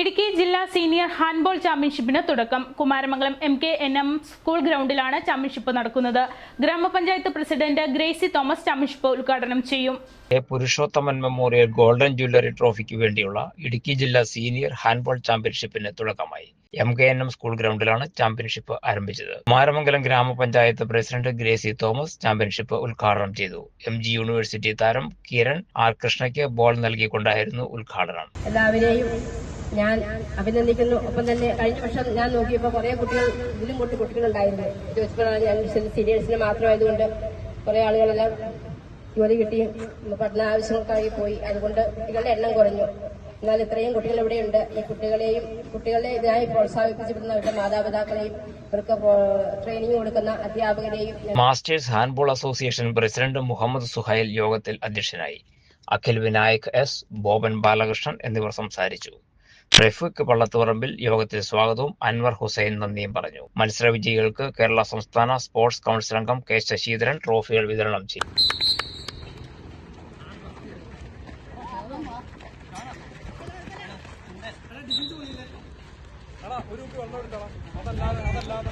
ഇടുക്കി ജില്ലാ senior handball ചാമ്പ്യൻഷിപ്പിന് തുടക്കം. Kumaramangalam M K N M school ഗ്രൗണ്ടിലാണ് championship നടക്കുന്നത്. ഗ്രാമപഞ്ചായത്ത് പ്രസിഡന്റ് ഗ്രേസി തോമസ് ചാമ്പ്യൻഷിപ്പ് ഉദ്ഘാടനം ചെയ്യും. A Purushothaman memorial golden jewellery ട്രോഫിക്ക് വേണ്ടിയുള്ള ഇടുക്കി ജില്ലാ സീനിയർ ഹാൻഡ്ബോൾ ചാമ്പ്യൻഷിപ്പിന് തുടക്കമായി. M K N M school ഗ്രൗണ്ടിലാണ് championship ആരംഭിച്ചത്. മാരമംഗലം ഗ്രാമപഞ്ചായത്ത് പ്രസിഡന്റ് ഗ്രേസി തോമസ് ചാമ്പ്യൻഷിപ്പ് ഉദ്ഘാടനം ചെയ്തു. എം ജി യൂണിവേഴ്സിറ്റി താരം കിരൺ ആർ കൃഷ്ണയ്ക്ക് ബോൾ നൽകിക്കൊണ്ടായിരുന്നു ഉദ്ഘാടനം. എല്ലാവരെയും ഞാൻ അഭിനന്ദിക്കുന്നു. ഒപ്പം തന്നെ കഴിഞ്ഞ വർഷം ഞാൻ നോക്കിയപ്പോൾ കുറെ കുട്ടികൾ ഇതിലും കൂട്ടി കുട്ടികളുണ്ടായിരുന്നു. ജോസ്പറാണ് ഞാൻ സീനിയേഴ്സിന് മാത്രമായതുകൊണ്ട് കുറെ ആളുകളെല്ലാം ജോലി കിട്ടി. പഠന ആവശ്യങ്ങൾക്കായി പോയി. അതുകൊണ്ട് കുട്ടികളുടെ എണ്ണം കുറഞ്ഞു. എന്നാൽ ഇത്രയും കുട്ടികൾ ഇവിടെയുണ്ട്. ഈ കുട്ടികളെയും കുട്ടികളെ ഇതിനായി പ്രോത്സാഹിപ്പിച്ചിരുന്ന അവരുടെ മാതാപിതാക്കളെയും ഇവർക്ക് ട്രെയിനിങ് കൊടുക്കുന്ന അധ്യാപകരെയും masters handball association president Muhammad Suhail യോഗത്തിൽ അധ്യക്ഷനായി. അഖിൽ വിനായക് എസ് ബോബൻ ബാലകൃഷ്ണൻ എന്നിവർ സംസാരിച്ചു. റഫീഖ് പള്ളത്തുപറമ്പിൽ യോഗത്തിൽ സ്വാഗതവും അൻവർ ഹുസൈൻ നന്ദിയും പറഞ്ഞു. മത്സര വിജയികൾക്ക് കേരള സംസ്ഥാന സ്പോർട്സ് കൗൺസിൽ അംഗം കെ ശശീധരൻ ട്രോഫികൾ വിതരണം ചെയ്തു. അതല്ലാതെ അതല്ലാതെ